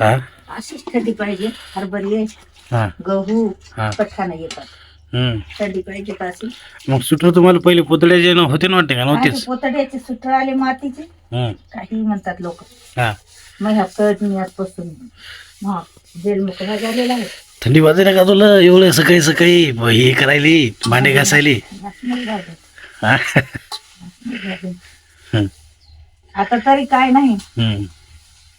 हा? अशीच थंडी पाहिजे. हरभरे हा. गहू हा. पठाणं येतात हम्म. थंडी पाहिजे का अशी? मग सुटर तुम्हाला पहिले पुतळ्याचे न होते ना वाटते का? माझे नव्हतेच पोतड्याचे सुत्र आले मातीचे. हम्म. काही म्हणतात लोक. हा. मग ह्या कळत मी आजपासून हा जेल मोकळा झालेला आहे. थंडी वाजते ना का तुला? एवढं सकाळी सकाळी ब- हे करायली भांडे घासायली. नाही लागत. हा. नाही लागत. हम्म. आता तरी काय नाही. हम्म.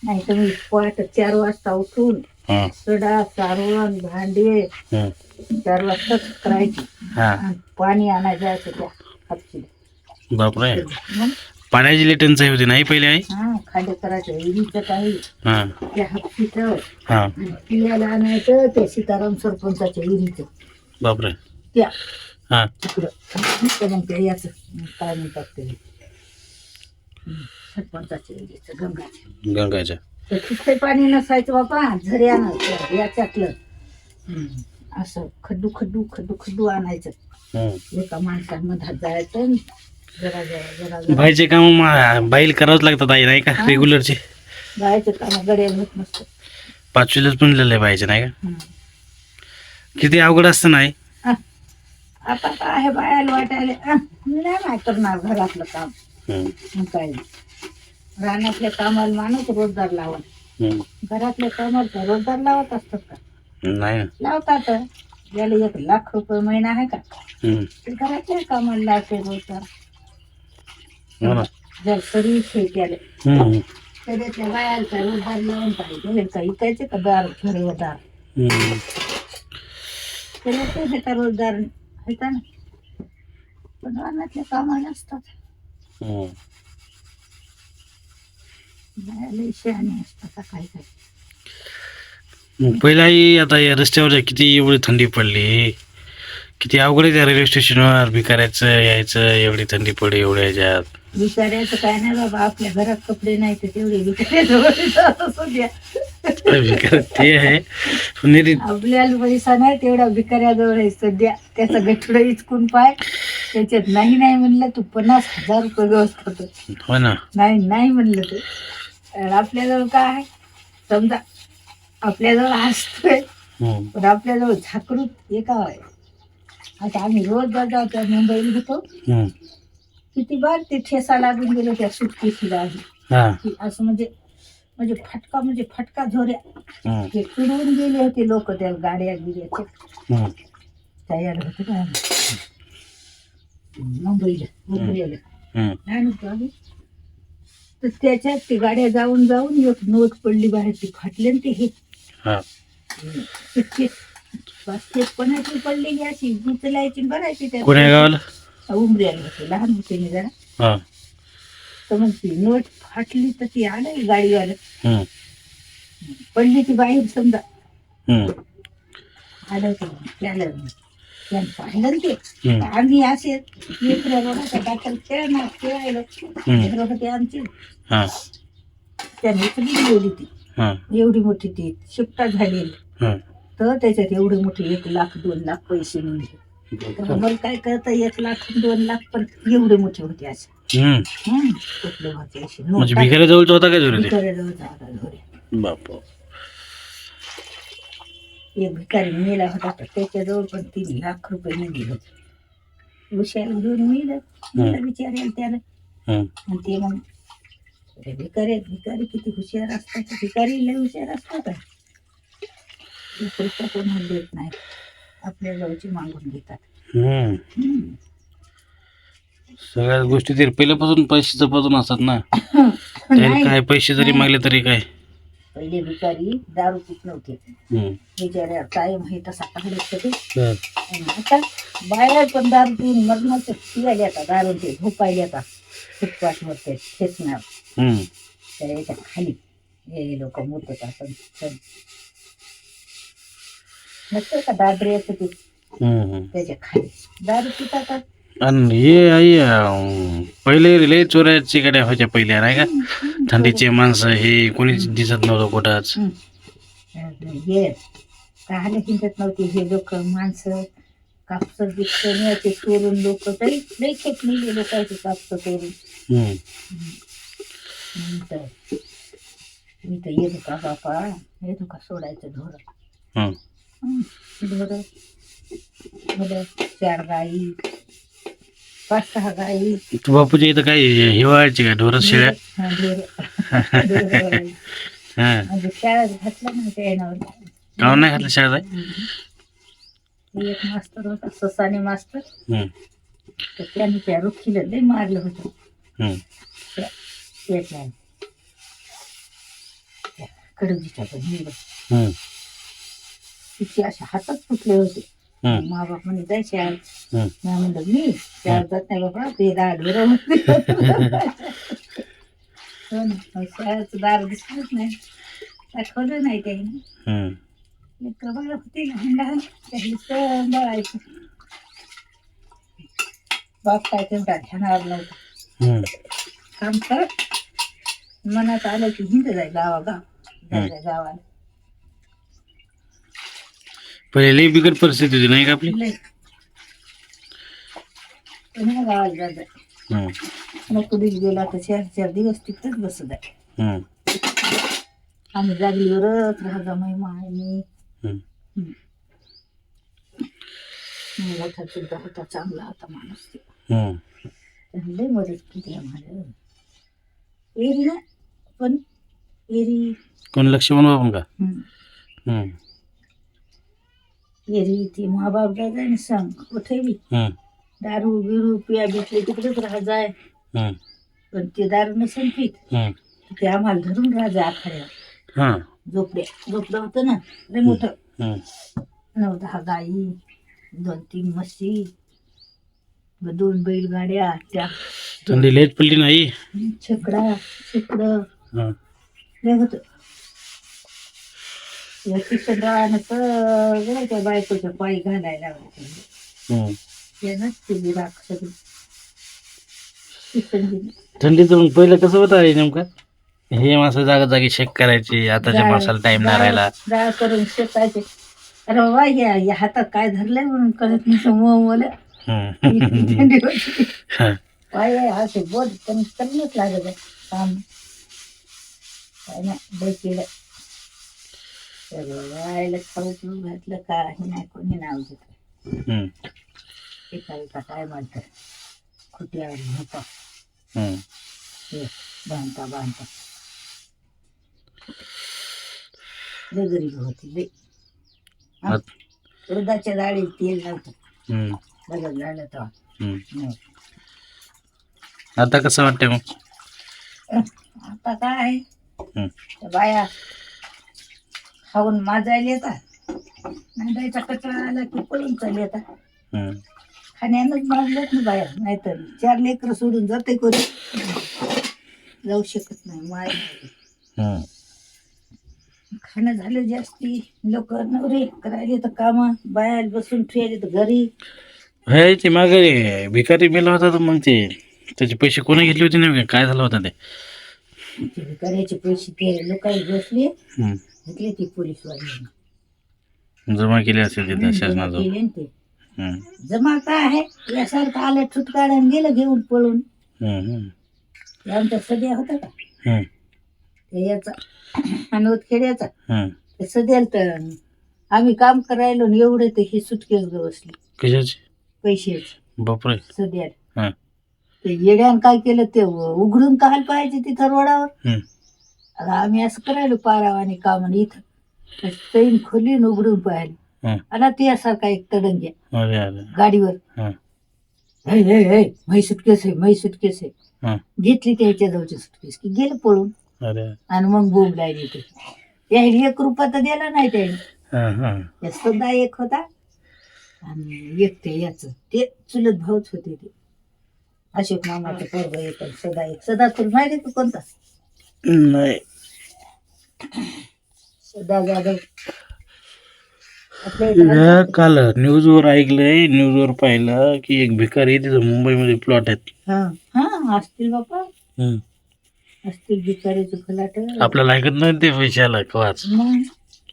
नाही तुम्ही पहाटे चार वाजता उठून हा. सडा सारवण भांडे. चार वाजता करायची. हा. आणि पाणी आणायला जायचं त्या हापशीला बापरे. मग पाण्याची टंचाई होती नाही पहिले आई? हा खांडे करायचं. विहिरीचं काही. हा. त्या हापशीचं. हा. आणि आणायचं ते सीताराम सरपंचाच्या विहिरीचं. बापरे. त्या. हा. तिकडं. मग ते याचं काय म्हणतात ते सरपंचाच्या विहिरीचं गंगाच्या तर तिथे पाणी नसायचं बाबा झऱ्यानं याच्यातलं. असं खड्डू खड्डू खड्डू खड्डू आणायचं. हम्म. एका माणसांमध्ये जायचं जरा जरा जरा जरा. बाईचे काम बाईल करावंच लागतात आई नाही का? हा. रेग्युलरचे जायचं काम गड्या होत नसतं. पाचवीलाच पण लिहिलंय पाहिजे नाही का. किती अवघड असतं नाही? आता काय आहे बायाला वाटायला? आ, मी नाही माय करणार घरातलं काम. मग काय रानातल्या कामाला माणूस रोजगार लावत. घरातल्या कामाला रोजगार लावत असतात का? नाही. लावतात. याला एक लाख रुपये महिना आहे का. ते घरातल्या कामाला लावते रोजगार हो ना. जर सर्विस हे केलं हम्म. त्याच्यातल्या बायाला रोजगार लावून पाहिजे. का इकायचे का दार घरदार हम्म. त्याला ते हे का रोजगार? आहे का ना पण रानातल्या कामाला असतात हम्म. बायाला शहाणे असतात काय काय मग पहिला आई आता या रस्त्यावर किती एवढी थंडी पडली किती अवघड आहे त्या रेल्वे स्टेशनवर भिकाऱ्याचं यायचं एवढी थंडी पडली एवढ्या ह्याच्यात. विचारायचं काय नाही बाबा आपल्या घरात कपडे नाही तर तेवढे सध्या भिकार ते आहे. पण हे आपल्याला पैसा नाही तेवढा भिकाऱ्याजवळ आहे. सध्या त्याचा गठुडं इचकून पाय. त्याच्यात नाही नाही म्हणलं तू पन्नास हजार रुपये व्यवस्था करतो. हो ना. नाही नाही म्हणलं ते. आपल्याजवळ काय आहे? समजा आपल्याजवळ असतोय हम्म. पण आपल्याजवळ झाकरूत एका आहे आता आम्ही रोज जातो मुंबईला होतो हम्म. किती बार ते ठेसा लागून गेलो त्या सुटकेशीला आधी हा. की असं म्हणजे म्हणजे फटका म्हणजे फटका झोऱ्या. हम्म. ते पिडवून गेले होते लोक त्या गाड्या गिड्याच्या हम्म. तयार होते का मुंबईला मुंबईला हम्म. लहान होतो आम्ही? तर त्याच्यात ते गाड्या जाऊन जाऊन एक नोट पडली बाहेर ती फाटली आणि ते हे. हा. पडलेली अशी? त्या कोण्या गावाला? उमऱ्याला होते लहान होते मी जरा. हा. तर मग ती नोट फाटली तर ती आलं गाडीवालं. हम्म. पडली ती बाहेर समजा. हम्म. आलं ते त्याला त्यानं पाहिलं ते. हम्म. आम्ही असे लेकरं दाखल खेळणार खेळायला. लेकरं होते आमची. हा. त्याने उचलून गेली ती. हा. एवढी मोठी ती. शिफ्टा झालेली. हा. तर त्याच्यात एवढे मोठे एक लाख दोन लाख पैसे निघले. तर मला काय कळतं एक लाख दोन लाख पण एवढे मोठे होते असे. हम्म. हम्म, कुठले होते असे? म्हणजे नोटा- भिकाऱ्या जवळचा होता काय जोरे ते भिकाऱ्याजवळ जागा धोरे. बाप एक भिकारी मेला होता तर त्याच्याजवळ पण तीन लाख रुपये निघले होते. उशाला घेऊन मेलं. मेलं विचारेल त्याला हम्म. आणि ते मग भिकारी भिकारी किती हुशार असतात. भिकारी लय हुशार असतात. का ते पैसा कोणाला देत नाही आपल्या जवळची मागून घेतात. हम्म. हम्म. सगळ्या गोष्टी ते पहिल्यापासून पैशाचं पासून असतात ना. त्याने काय पैसे जरी मागले तरी काय? पहिले भिकारी दारू पित नव्हते. बिचाऱ्या कायम हे तसा होते. हा. आता बाहेर पण दारू पिऊन मरणाचं पिवायला आता दारू ते झोपायला आता. फुटपाथवर ते खेचणार हम्म. त्या याच्या खाली. हे लोक मोठत असं नसतं का दादऱ्याचं ते? हम्म. त्याच्याखाली. दारू पितात आणि हे आई अं, पहिले लय चोऱ्याची गाड्या व्हायच्या पहिल्या नाही का? थंडीचे माणसं हे कोणीच दिसत नव्हतं कुठंच. हे काहले हिंडत नव्हते हे लोक माणसं. कापसं बिपसं न्यायचे चोरून लोक. तरी लई खेप नेले लोकांचे कापसं चोरून. हम्म. नंतर मी तर येतो का बापा? येतो का सोडायचं ढोर हं. ढोर मला चार गाई पाच सहा गाई तू बापूच्या इथं काय हिवाळ्याची काय शेळ्या हा, ढोरं. ढोरं. हा म्हणजे शाळेत घातलं ना त्या काऊन नाही घातलं शाळेत एक मास्तर होता ससाने मास्तर हं, तर त्याने त्या रुखीला लय मारलं होतं हं. त्या- त्याच्या त्या कडुजीच्या बहिणीला हं, तिचे असे हातच फुटले होते हं, मा बाप म्हणे जाय शाळेत हं. मी म्हणलं मी शाळेत जात नाही बाबा ते दार ढोरं होते हो ना मग शाळेचं दार दिसलंच नाही दाखवलं नाही त्याने हं. लेकरं बाळ होती लहान लहान त्याही सांभाळायचं बाप काय तेवढा ध्यानावर नव्हता हं. काम कर मनात आलं की हिंद जाय गावागाव जायचं गावाला पहिले लई बिकट परिस्थिती होती नाही का आपली? लय पुन्हा गावाला जायचं मग कुठे गेला तर चार चार दिवस तिथेच बसत आहे. आम्ही जागलीवरच. मोठा चुलता होता चांगला होता माणूस ते. त्याने लय मदत केली आम्हाला. एरी ना पण एरी. कोण लक्ष्मण बाबून का? एरी ती मा बाप जायला आणि सांग कुठे बी दारू बिरू पिया बिकले तिकडेच राहा जाय हं, पण ते दारू नसेल पीत. ते आम्हाला धरून राहा जाय आखाड्यावर. हां, झोपड्या. झोपडं होतं ना लय मोठं. हं. नऊ दहा गाई दोन तीन म्हशी दोन बैलगाड्या त्या थंडी लयच पडली नाही छकडा छकडं हं, लय होतं. त्या बायकोच्या पायी घालायला लावलं हं. त्यानंच ते बिराक सगळी किशन दिली थंडीचं मग पहिलं कसं होतं आहे नेमकं? हे माणसं जागा जागी शेक करायची आताच्या माणसाला टाइम नाही राहिला. डाळ- करून शेकायचे अरे बाबा या या हातात काय धरलंय म्हणून कळत नाही समोर मला. थंडी होती. हं. पाय असे पण लागत आहे काम. काय नाही केलं राहायला खाऊ पिऊ घातलं काही नाही कोणी नाव घेतलं हं. एका एका काय म्हणतात खुट्यावर झोपा हं. हे बांधता बांधता लय गरीब होती लय हा? आत- उडदाच्या डाळीत तेल नव्हतं हं. लग्न झालं तेव्हा हं. नाही. आता कसं वाटतंय मग आता काय हं. त्या बाया खाऊन माजायला येतात नांदायचा कचरा आला की पळून चालले येतात. खाण्यानंच माजलेत ना बाया नाहीतर चार लेकरं सोडून जाते कोणी. जाऊ शकत नाही माय. खाणं झालं जास्ती लोक नवरे करायले तर काम बाया बसून ठेवले तर घरी. हे ते मागे भिकारी मेला होता तर मग ते त्याचे पैसे कोणी घेतले होते नेमके? काय झालं होतं ते? करायचे पैसे ते लोकांनी बसले. घेतले ते जमा केले असेल तिथे केले ना ते. जमा काय आहे? यासारखं आलं ठुटकाड्यानं गेलं घेऊन पळून. ते आमच्या सध्या होता का? हं. ते याचा अनवत खेड्याचा हं. ते सध्याला तर आम्ही काम करायलो आणि एवढे ते ही सुटकेस बसली. कशाचे? पैशाची. बापरे. सध्याला. हं. ते येड्यानं काय केलं ते उघडून काल पाहिजे तिथं रोडावर. आता आम्ही असं करायलो पारावाने काम आणि इथं चैन खोलीन उघडून पाहिलं. हं. आला ते सारखा एक तडंग्या अरे अरे. गाडीवर. हं. हे हे हे मै सुटकेस आहे मै सुटकेस आहे. हं. घेतली त्याच्या जवळची सुटकेस की गेलं पळून. अरे. आणि मग बोंब लागली ते यायला एक रुपया तर दिला नाही त्याने. हं. हं. या सदा एक होता. आणि एक ते याच. ते चुलत भाऊच होते ते. अशोक मामाचं पोरग एक आणि सदा एक. सदा तुला माहिती का कोणता? नाही. सदा जाधव. आपल्या इथं या काल न्यूजवर ऐकलंय न्यूजवर पाहिलं की एक भिकारी तिथं मुंबईमध्ये प्लॉट आहेत. हा. हा असतील बापा. हं. असतील बिचारीचं फलाट आपल्याला ऐकत नाही ते पैशाला कवाच मग?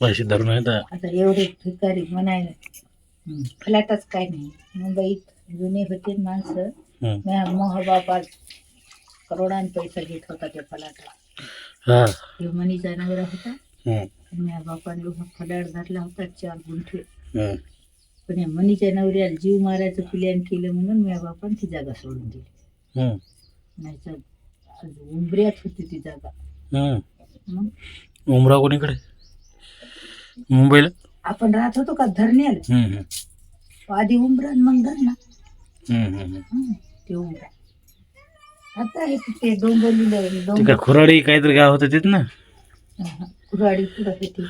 पैसे धरून येतं आता एवढे भिकारी म्हणायला. फलाटच काय नाही. मुंबईत जुने होते माणसं. हं. मोह बापा करोडान पैसा घेत होता त्या फलाटात मनीचा नवरा होता. माझ्या बापाने उभा फडाड घातला होता चार गुंठे. पण या मनीच्या नवऱ्याला जीव मारायचं प्लॅन केलं म्हणून माझ्या बापाने ती जागा सोडून दिली. नाहीतर उंबऱ्यात होती ती जागा. मग? उमरा कोणीकडे? मुंबईला? आपण राहत होतो का धरण्याला? आधी आणि मग धरणा ते उंबरा आता तिथे ते काय डोंबर खुराडी काहीतरी गाव होतं तिथं ना? कुराडी पुढं होती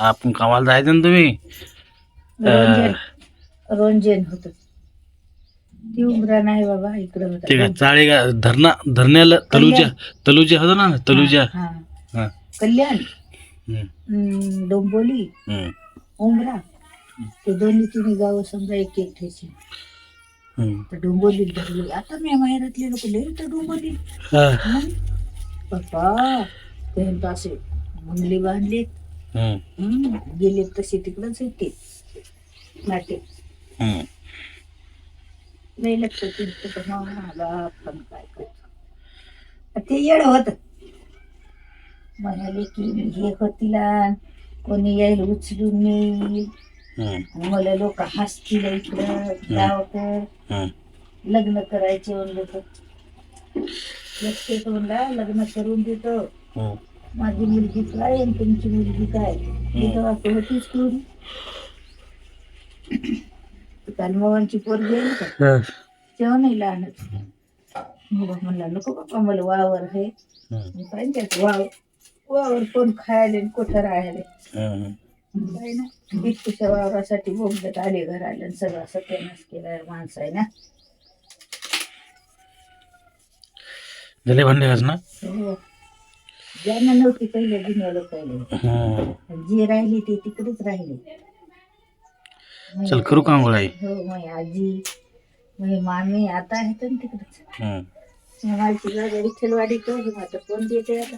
आपण कामाला जायचं ना तुम्ही? रोंजन रोंजन होत. ती उंबरा नाही बाबा इकडं ते काय होता गा धरणा धरण्याला तलुजा तलुजा होता ना? तलुजा. हा हा. कल्याण. हम्म, हं, डोंबोली हम्म, उंबरा ते दोन्ही तिन्ही गावं समजा एक एक ठेचे हम्म. तर डोंबोली धरली आता मी माहेरातले लोक लय तर डोंबोली पप्पा त्यांत असे मुंगली बांधले हम्म, गेले तसे तिकडच येते नाटे हम्म. लय लक्ष तिथं मला पण काय करतो ते येड होत. म्हणाले की हे होतीला कोणी येईल उचलून आणि मला लोक हसतील इकडं हम्म. लग्न करायचे म्हणलं तर. लक्ष तोंडला लग्न करून देतो. माझी मुलगी काय आणि तुमची मुलगी काय? तिथं होतीच कोणी काल मोहनची पोरगी आहे ना का? हा, तेव्हा नाही लहानच. मग म्हणला नको बाप्पा मला वावर आहे. पाहिजे त्यात वाव. वावर कोण खायला कुठं राहायला काय ना? बिटकुच्या वावरासाठी बोंबलत आले घराला सगळा सत्यानाश केला माणसं आहे ना? झाले भांडे घास ना? हो. ज्यांना नव्हती पहिल्या जुन्या हम्म. जे राहिले ते तिकडेच राहिले. चल करू का आंघोळ आई? हो माझी आजी माझी मामी आता आहेत ना तिकडेच. माझी जागा विठ्ठलवाडी तो हे मात्र कोण देते आता?